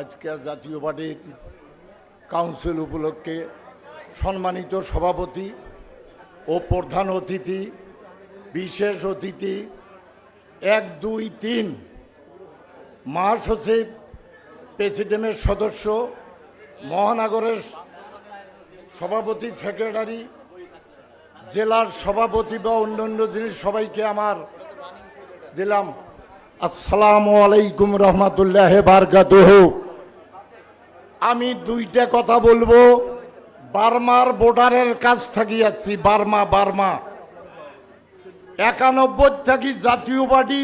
আজকে জাতীয় পার্টির কাউন্সিল উপলক্ষে সম্মানিত সভাপতি ও প্রধান অতিথি, বিশেষ অতিথি, এক, দুই, তিন মহাসচিব প্রেসিডেন্টের সদস্য, মহানগরের সভাপতি, সেক্রেটারি, জেলার সভাপতি বা অন্যান্য জিনিস সবাইকে আমার দিলাম। আসসালামু আলাইকুম রহমতুল্লাহ বারকাতুহ। আমি দুইটা কথা বলব। বার্মার বর্ডারের কাছ থাকি যাচ্ছি বার্মা বার্মা। একানব্বই থাকি জাতীয় পার্টি,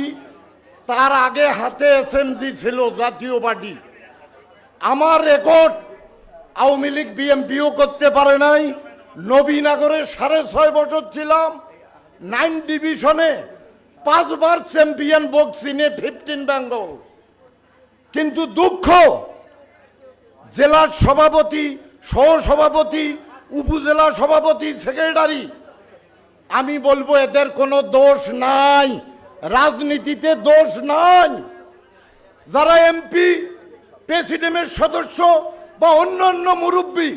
তার আগে হাতে এসএমজি ছিল জাতীয় পার্টি। আমার রেকর্ড আওয়ামী লীগ বিএমপিও করতে পারে নাই। নবীনগরে সাড়ে ছয় বছর ছিলাম। নাইন ডিভিশনে পাঁচবার চ্যাম্পিয়ন বক্সিংয়ে ফিফটিন বেঙ্গল কিন্তু দুঃখ জেলার সভাপতি সহ সভাপতি উপজেলা সভাপতি সেক্রেটারি আমি বলব, এদের কোনো দোষ নাই। রাজনীতিতে দোষ নাই। যারা এমপি প্রেসিডেন্টের সদস্য বা অন্য অন্য মুরব্বী,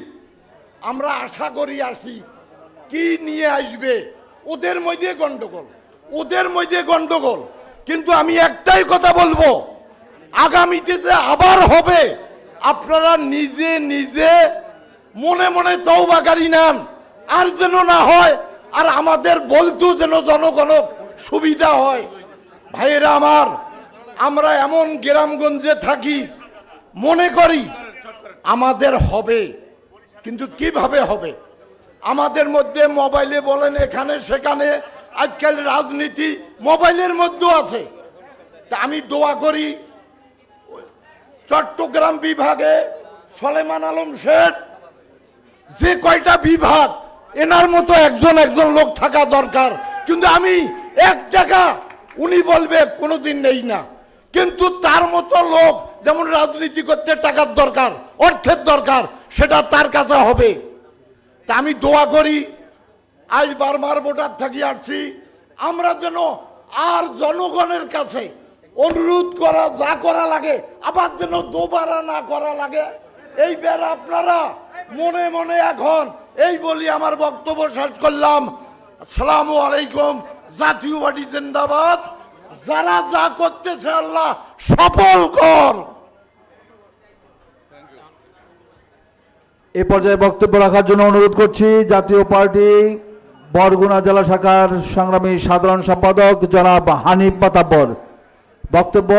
আমরা আশা করি আসি, কি নিয়ে আসবে? ওদের মধ্যে গন্ডগোল। ওদের মধ্যে গন্ডগোল। কিন্তু আমি একটাই কথা বলব, আগামীতে যে আবার হবে আপনারা নিজে নিজে মনে মনে তৌবাকারী নেন। আর যেন না হয়, আর আমাদের বলতেও যেন জনগণ সুবিধা হয়। ভাইয়েরা আমার, আমরা এমন গ্রামগঞ্জে থাকি, মনে করি আমাদের হবে, কিন্তু কীভাবে হবে? আমাদের মধ্যে মোবাইলে বলেন, এখানে সেখানে, আজকাল রাজনীতি মোবাইলের মধ্যেও আছে। তা আমি দোয়া করি চট্টগ্রাম বিভাগে সলেমান আলম শেঠ, যে কয়টা বিভাগ, এনার মতো একজন একজন লোক থাকা দরকার। কিন্তু আমি এক টাকা উনি বলবে, কোনোদিন নেই না। কিন্তু তার মতো লোক যেমন রাজনীতি করতে টাকার দরকার, অর্থের দরকার, সেটা তার কাছে হবে। তা আমি দোয়া করি আজ বারবার ভোটার থাকি আসছি আমরা যেন আর জনগণের কাছে অনুরোধ করা, যা করা লাগে, আবার যেন দোবারা না করা লাগে। এই বের আপনারা মনে মনে এখন এই বলি আমার বক্তব্য শেষ করলাম। আসসালামু আলাইকুম জাতীয় পার্টি জিন্দাবাদ। যারা যা করতেছে আল্লাহ সফল কর। এ পর্যায়ে বক্তব্য রাখার জন্য অনুরোধ করছি, জাতীয় পার্টি, বরগুনা জেলা শাখার সংগ্রামী সাধারণ সম্পাদক জনাব হানিফ মাতাব্বর। বক্তব্য